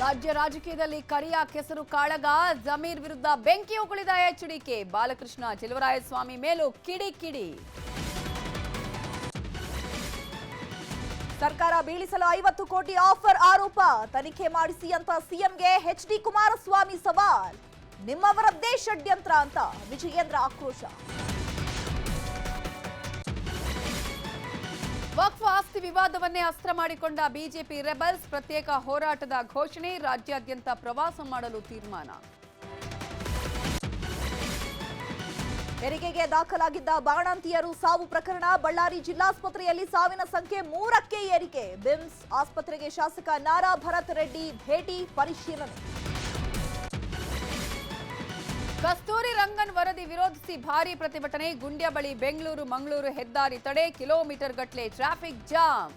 ರಾಜ್ಯ ರಾಜಕೀಯದಲ್ಲಿ ಕರಿಯ ಕೆಸರು ಕಾಳಗ, ಜಮೀರ್ ವಿರುದ್ಧ ಬೆಂಕಿ ಉಗುಳಿದ ಎಚ್ಡಿಕೆ ಬಾಲಕೃಷ್ಣ ಚೆಲುವರಾಯಸ್ವಾಮಿ ಮೇಲೂ ಕಿಡಿ ಕಿಡಿ ಸರ್ಕಾರ ಬೀಳಿಸಲು ಐವತ್ತು ಕೋಟಿ ಆಫರ್ ಆರೋಪ. ತನಿಖೆ ಮಾಡಿಸಿ ಅಂತ ಸಿಎಂಗೆ ಎಚ್ ಡಿ ಕುಮಾರಸ್ವಾಮಿ ಸವಾಲ್. ನಿಮ್ಮವರದ್ದೇ ಷಡ್ಯಂತ್ರ ಅಂತ ವಿಜಯೇಂದ್ರ ಆಕ್ರೋಶ. ವಕ್ಫ್ ಆಸ್ತಿ ವಿವಾದವನ್ನೇ ಅಸ್ತ್ರ ಮಾಡಿಕೊಂಡ ಬಿಜೆಪಿ ರೆಬಲ್ಸ್ ಪ್ರತ್ಯೇಕ ಹೋರಾಟದ ಘೋಷಣೆ, ರಾಜ್ಯಾದ್ಯಂತ ಪ್ರವಾಸ ಮಾಡಲು ತೀರ್ಮಾನ. ಹೆರಿಗೆಗೆ ದಾಖಲಾಗಿದ್ದ ಬಾಣಂತಿಯರು ಸಾವು ಪ್ರಕರಣ, ಬಳ್ಳಾರಿ ಜಿಲ್ಲಾಸ್ಪತ್ರೆಯಲ್ಲಿ ಸಾವಿನ ಸಂಖ್ಯೆ ಮೂರಕ್ಕೆ ಏರಿಕೆ. ಬಿಮ್ಸ್ ಆಸ್ಪತ್ರೆಗೆ ಶಾಸಕ ನಾರಾ ಭರತ್ ರೆಡ್ಡಿ ಭೇಟಿ ಪರಿಶೀಲನೆ. ಕಸ್ತೂರಿ ರಂಗನ್ ವರದಿ ವಿರೋಧಿಸಿ ಭಾರೀ ಪ್ರತಿಭಟನೆ, ಗುಂಡ್ಯ ಬಳಿ ಬೆಂಗಳೂರು, ಮಂಗಳೂರು ಹೆದ್ದಾರಿ ತಡೆ, ಕಿಲೋಮೀಟರ್ ಗಟ್ಟಲೆ ಟ್ರಾಫಿಕ್ ಜಾಮ್